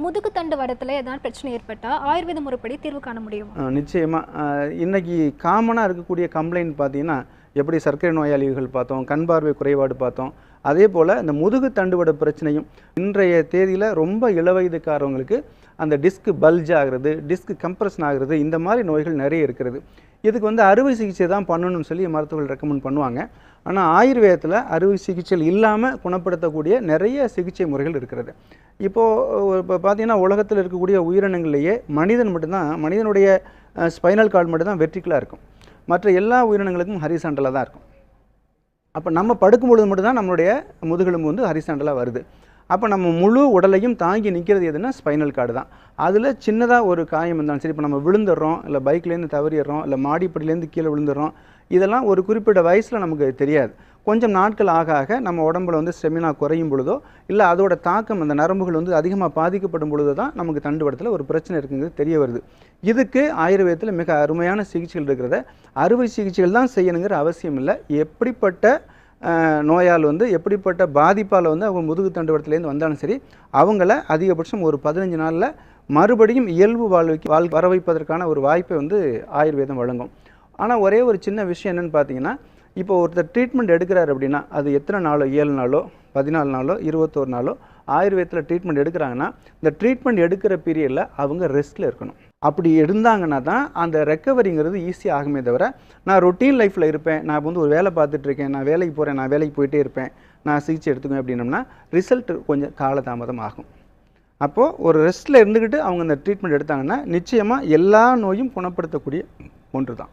முதுகு தண்டு வடத்தில் எதனால் பிரச்சனை ஏற்பட்டால் ஆயுர்வேத முறைப்படி தீர்வு காண முடியும்? நிச்சயமாக இன்னைக்கு காமனாக இருக்கக்கூடிய கம்ப்ளைண்ட் பார்த்தீங்கன்னா எப்படி சர்க்கரை நோயாளிகள் பார்த்தோம் கண் பார்வை குறைபாடு பார்த்தோம் அதே போல் இந்த முதுகு தண்டுவட பிரச்சனையும் இன்றைய தேதியில் ரொம்ப இளவயதுக்காரவங்களுக்கு அந்த டிஸ்க் பல்ஜ் ஆகிறது டிஸ்க் கம்ப்ரஷன் ஆகிறது இந்த மாதிரி நோய்கள் நிறைய இருக்கிறது. இதுக்கு வந்து அறுவை சிகிச்சை தான் பண்ணணும்னு சொல்லி மருத்துவர்கள் ரெக்கமெண்ட் பண்ணுவாங்க. ஆனால் ஆயுர்வேதத்தில் அறுவை சிகிச்சைகள் இல்லாமல் குணப்படுத்தக்கூடிய நிறைய சிகிச்சை முறைகள் இருக்கிறது. இப்போது இப்போ பார்த்தீங்கன்னா உலகத்தில் இருக்கக்கூடிய உயிரினங்கள்லேயே மனிதன் மட்டும்தான் மனிதனுடைய ஸ்பைனல் கார்டு மட்டும்தான் வெற்றிக்கலாக இருக்கும். மற்ற எல்லா உயிரினங்களுக்கும் ஹரிசாண்டலாக தான் இருக்கும். அப்போ நம்ம படுக்கும்பொழுது மட்டும்தான் நம்மளுடைய முதுகெலும்பு வந்து ஹரிசாண்டலாக வருது. அப்போ நம்ம முழு உடலையும் தாங்கி நிற்கிறது எதுனா ஸ்பைனல் கார்டு தான். அதில் சின்னதாக ஒரு காயம் இருந்தாலும் சரி இப்போ நம்ம விழுந்துடுறோம் இல்லை பைக்லேருந்து தவறிடுறோம் இல்லை மாடிப்படியிலேருந்து கீழே விழுந்துடுறோம் இதெல்லாம் ஒரு குறிப்பிட்ட வயசில் நமக்கு தெரியாது. கொஞ்சம் நாட்கள் ஆக ஆக நம்ம உடம்புல வந்து ஸ்டெமினா குறையும் பொழுதோ இல்லை அதோட தாக்கம் அந்த நரம்புகள் வந்து அதிகமாக பாதிக்கப்படும் பொழுது தான் நமக்கு தண்டுவடத்தில் ஒரு பிரச்சனை இருக்குங்கிறது தெரிய வருது. இதுக்கு ஆயுர்வேதத்தில் மிக அருமையான சிகிச்சைகள் இருக்கிறத அறுவை சிகிச்சைகள் தான் செய்யணுங்கிற அவசியம் இல்லை. எப்படிப்பட்ட நோயால் வந்து எப்படிப்பட்ட பாதிப்பால் வந்து அவங்க முதுகு தண்டுவடத்துலேருந்து வந்தாலும் சரி அவங்கள அதிகபட்சம் ஒரு பதினஞ்சு நாளில் மறுபடியும் இயல்பு வாழ்வைக்கு வாழ் வர வைப்பதற்கான ஒரு வாய்ப்பை வந்து ஆயுர்வேதம் வழங்கும். ஆனால் ஒரே ஒரு சின்ன விஷயம் என்னென்னு பார்த்தீங்கன்னா இப்போ ஒருத்தர் ட்ரீட்மெண்ட் எடுக்கிறாரு அப்படின்னா அது எத்தனை நாளோ ஏழு நாளோ பதினாலு நாளோ இருபத்தோரு நாளோ ஆயுர்வேதத்தில் ட்ரீட்மெண்ட் எடுக்கிறாங்கன்னா இந்த ட்ரீட்மெண்ட் எடுக்கிற பீரியடில் அவங்க ரெஸ்ட்டில் இருக்கணும். அப்படி இருந்தாங்கன்னா தான் அந்த ரெக்கவரிங்கிறது ஈஸியாக ஆகுமே தவிர நான் ரொட்டீன் லைஃப்பில் இருப்பேன் நான் வந்து ஒரு வேலை பார்த்துட்ருக்கேன் நான் வேலைக்கு போகிறேன் நான் வேலைக்கு போயிட்டே இருப்பேன் நான் சிகிச்சை எடுத்துக்குவேன் அப்படின்னம்னா ரிசல்ட் கொஞ்சம் காலதாமதம் ஆகும். அப்போது ஒரு ரெஸ்ட்டில் இருந்துக்கிட்டு அவங்க அந்த ட்ரீட்மெண்ட் எடுத்தாங்கன்னா நிச்சயமாக எல்லா நோயும் குணப்படுத்தக்கூடிய ஒன்று தான்